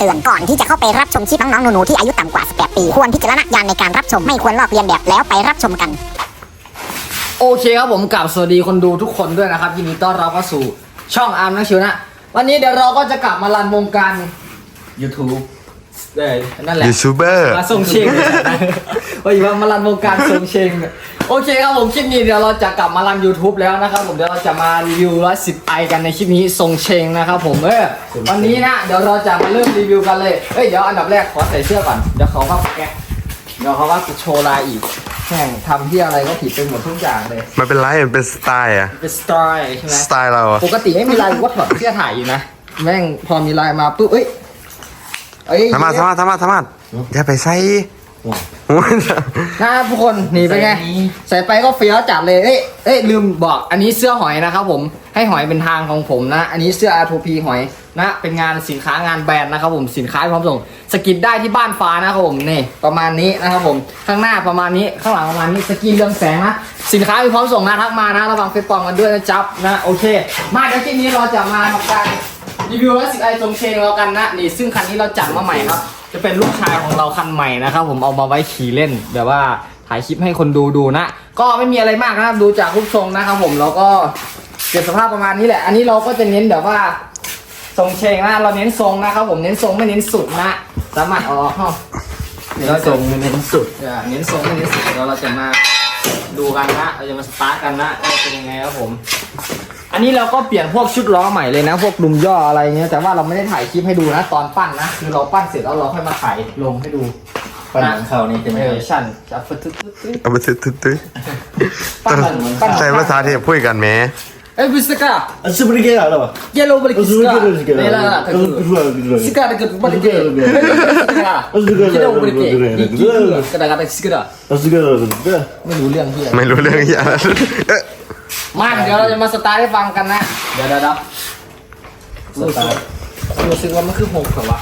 เตือนก่อนที่จะเข้าไปรับชมคลิปน้องๆหนูๆที่อายุต่ำกว่า 18 ปี ควรพิจารณญาณในการรับชมไม่ควรลอกเลียนแบบแล้วไปรับชมกัน โอเคครับผมกลับสวัสดีคนดูทุกคนด้วยนะครับยินดีต้อนรับเข้าสู่ช่องอาร์มนักชิวนะ วันนี้เดี๋ยวเราก็จะกลับมารันวงการ YouTube เออนั่นแหละยูทูบเบอร์มาส่งเชง ว่าอยู่ว่ามารันวงการส่งเชงโอเคครับผมคลิปนี้เดี๋ยวเราจะกลับมารัน YouTube แล้วนะครับผมเดี๋ยวเราจะมารีวิวร้อยสิบไอกันในคลิปนี้ส่งเชงนะครับผมเออวันนี้นะเดี๋ยวเราจะมาเริ่มรีวิวกันเลยเอ้ยเดี๋ยวอันดับแรกขอใส่เสื้อก่อนเดี๋ยวเขาว่าแกะเดี๋ยวเขาว่าจะโชว์ลายอีกแข่งทำที่อะไรก็ผิดไปหมดทุกอย่างเลย มันเป็นไรมันเป็นสไตล์อะเป็นสไตล์ใช่ไหมสไตล์เราอะปกติไม่มีลายกูก็ถอดเสื้อถ่ายอยู่นะแม่งพอมีลายมาปุ๊บเอ้ยเอ้ยทำมาทำมาทำมาทำมาอย่าไปใส่ โอ้ยนะทุกคนนี่เป็นไง ใส่ไปก็เฟี้ยวจัดเลยเอ้ยเอ้ยลืมบอกอันนี้เสื้อหอยนะครับผมให้หอยเป็นทางของผมนะ อันนี้เสื้อ R2P หอยนะ เป็นงานสินค้างานแบรนด์นะครับผมสินค้าพร้อมส่งสกินได้ที่บ้านฟ้านะครับผมนี่ประมาณนี้นะครับผมข้างหน้าประมาณนี้ข้างหลังประมาณนี้สกินเรืองแสงนะสินค้ามีพร้อมส่งนะทักมานะระวังเฟซปลอมกันด้วยนะจ๊บนะโอเค มาเดี๋ยวคลิปนี้เราจะมาทำการรีวิวรถสิบไอตรงเชงแล้วกันนะนี่ซึ่งคันนี้เราจัดมาใหม่ครับ จะเป็นลูกชายของเราคันใหม่นะครับผมเอามาไว้ขี่เล่นแบบว่าถ่ายคลิปให้คนดูดูนะ ก็ไม่มีอะไรมากนะครับดูจากรูปทรงนะครับผมแล้วก็เก็บสภาพประมาณนี้แหละ อันนี้เราก็จะเน้นแบบว่าทรงเชงนะเราเน้นทรงนะครับผมเน้นทรงไม่เน้นสุดนะสามารถออกห้องเดี๋ยวเราจะไม่เน้นสุดเดี๋ยวเน้นทรงไม่เน้นสุดเดี๋ยวเราจะมาดูกันนะเราจะมาสตาร์ทกันนะว่าเป็นยังไงครับผมอั นนี้เราก็เปลี่ยนพวกชุดล้อใหม่เลยนะ พวกดุมย่ออะไรเงี้ยแต่ว่าเราไม่ได้ถ่ายคลิปให้ดูนะ ตอนปั้นนะคือเราปั้นเสร็จแล้วเราค่อยมาถ่ายลงให้ดูปัญหาเขานี่ใช่ไหมเออชั่นจะฟึดตึ๊ดตึ๊ดตึ๊ดเอาไปตึ๊ดตึ๊ดตึ๊ดปั้นเหมือนปั้นใช้ภาษาเทพพูดกันไหมเอ้ยบิสก้าอันสุบริเกะอะไรวะเยลโลบริกิสก้าเนี่ยละละตะกุสก้าตะกุบริเกสก้าเยลโลบริเกอีกกระดาษกระดาษสก้าอันสุบริเกะอะไรไม่รู้เรื่องที่อะไรไม่รู้เรื่องอย่างนั้นเอ๊ะ มาเดี๋ยวเราจะมาสตาร์ทให้ฟังกันนะ เดี๋ยวเดี๋ยวเดี๋ยวสตาร์ทรู้สึกว่ามันคือหกเหรอวะ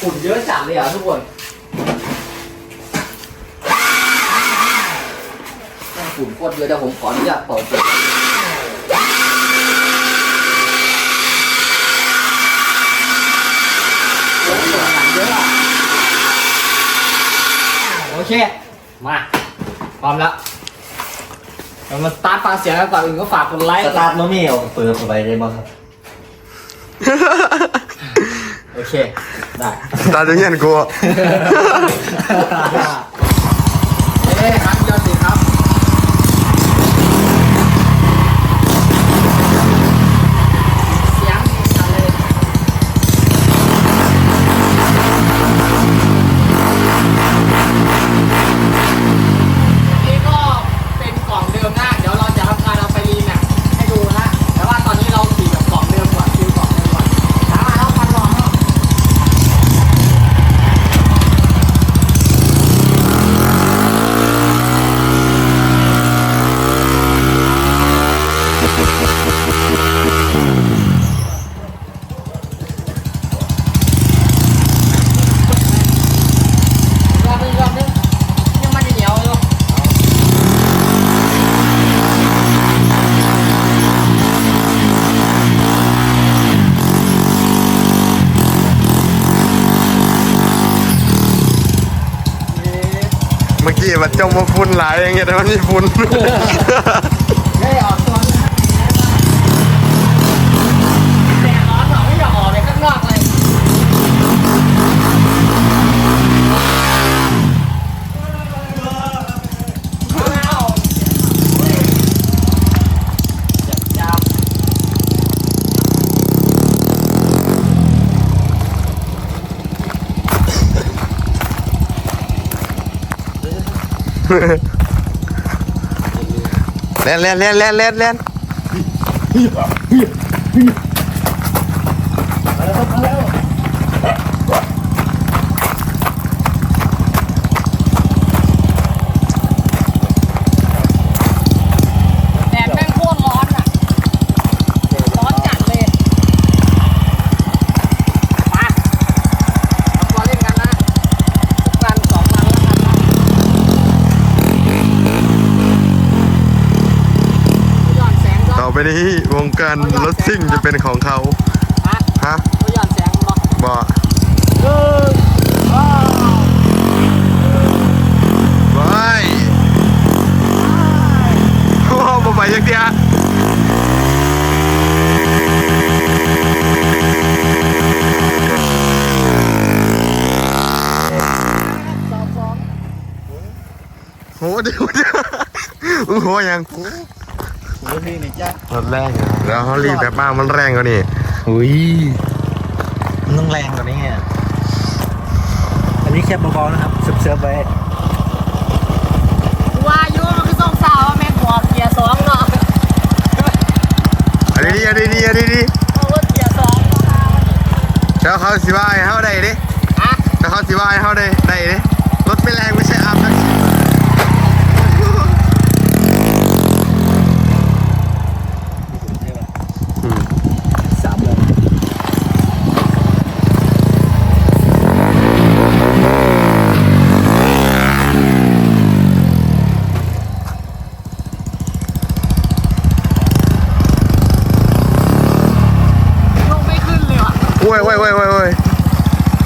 ฝุ่นเยอะจัดเลยอะทุกคนแม่งฝุ่นโคตรเยอะเดี๋ยวผมขออนุญาตเปิดเปิดโอ้โหหนังเยอะอะโอเค มา พร้อมแล้ว เรามาสตาร์ทฟังเสียงกันก่อนอื่นก็ฝากกดไลค์สตาร์ทโนมี่เอาเปิดเข้าไปได้บ้างครับโอเค ได้สตาร์ทอย่างเงี้ยกูอะเอ้ครับยอดดีครับ เสียงชัดเลยนี่ก็เป็นกล่องเดิมนะ เดี๋ยวเราจะทำการเอาไปรีแมปให้ดูนะ แต่ว่าตอนนี้เราขี่แบบกล่องเดิมก่อนคิวกล่องเดิมก่อนถามมาแล้วพันรองแล้ว รอบนึงรอบนึงยังมันจะเหนียวอยู่เอ๊ะี่มันจมมาฝุ่นหลายอย่างเงี้ยแต่มันมีฝุ่นเฮ้ยออกตัวนะแดดร้อนเหรอไม่อยากออกไปข้างนอกเลยว้าวจับ เล่นเล่นเล่นเล่นเล่นเล่น แดดแม่งโคตรร้อนอะ ร้อนจัดเลยมาเอาตัวเล่นกันนะทุกวันสองวันแล้วกันนะย้อนแสงก็ ต่อ ไปนี้วงการรถซิ่งจะเป็นของเขา ฮะฮะย้อนแสงบ่หนึ่งสองไปโอ้บ่ไปจักเดียวสองสองโหเดี๋ยวเดี๋ยวโอ้โหยัง รถนี่นี่จ้ารถแรงอยู่แล้วเขารีบแบบมากมันแรงกว่านี่อุ้ยมันต้องแรงกว่านี้ไงอันนี้แค่เบาๆนะครับเซิร์ฟๆไว้ว่าอยู่มันคือสองสาวแม่งหัวเกียร์สองเนาะอันนี้ดีอันนี้ดีอันนี้ดีเอารถเกียร์สองแล้วเขาสิว่าให้เขาได้ดิอะแล้วเขาสิว่าให้เขาได้ได้ดิรถไม่แรงไม่ใช่อาบนักชิม สามโมง ลงไม่ขึ้นเลยว่ะ โอ้ยโอ้ยโอ้ยโอ้ยโอ้ย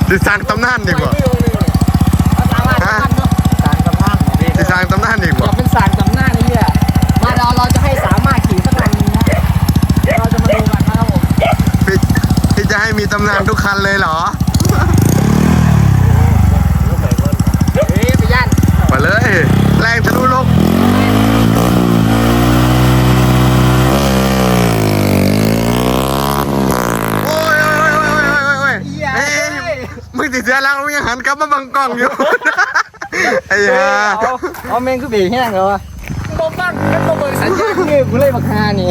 จะสร้างตำนานดีกว่าเอาสามารถทำเนาะ การสะพานของพี่ จะสร้างตำนานดีก อ ว่า ยากเป็นสารจำหน้านี่เนี่ยมาเราเราจะให้สามารถขี่สักคันหนึงนะเราจะมาดูกันนะครับผม พี่พี่จะให้มีตำนานทุกคันเลยเหรอ รถไหนก็ เฮ้ยไปย่าน มาเลย แรงทะลุโลกโอ้ยโอ้ยโอ้ยโอ้ยโอ้ยโอ้ยเอ้ย มึงติดเสียแล้วมึงยังหันกลับมาบังกล้องอยู่ ไอ้ห่าเอาเอาเมงคือเบรกแห้งเหรอวะบ่ฟังแล้วบ่เบิ่งสัญญาณนี่กูเลยบักฮานี่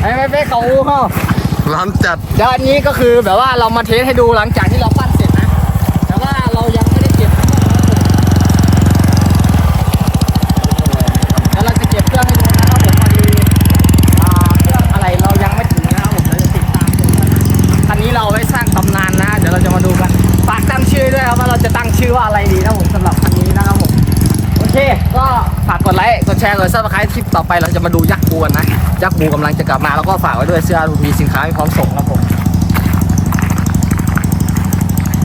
ไอ้แม่เป๊ะเขาอู้เฮาร้อนจัดเดี๋ยวอันนี้ก็คือแบบว่าเรามาเทสให้ดูหลังจากที่เราปั้น แชร์กดซับสไครต์คลิปต่อไปเราจะมาดูยักษ์บูกันนะยักษ์บูกำลังจะกลับมาแล้วก็ฝากไว้ด้วยเสื้อทูพีสินค้าพร้อมส่งครับผม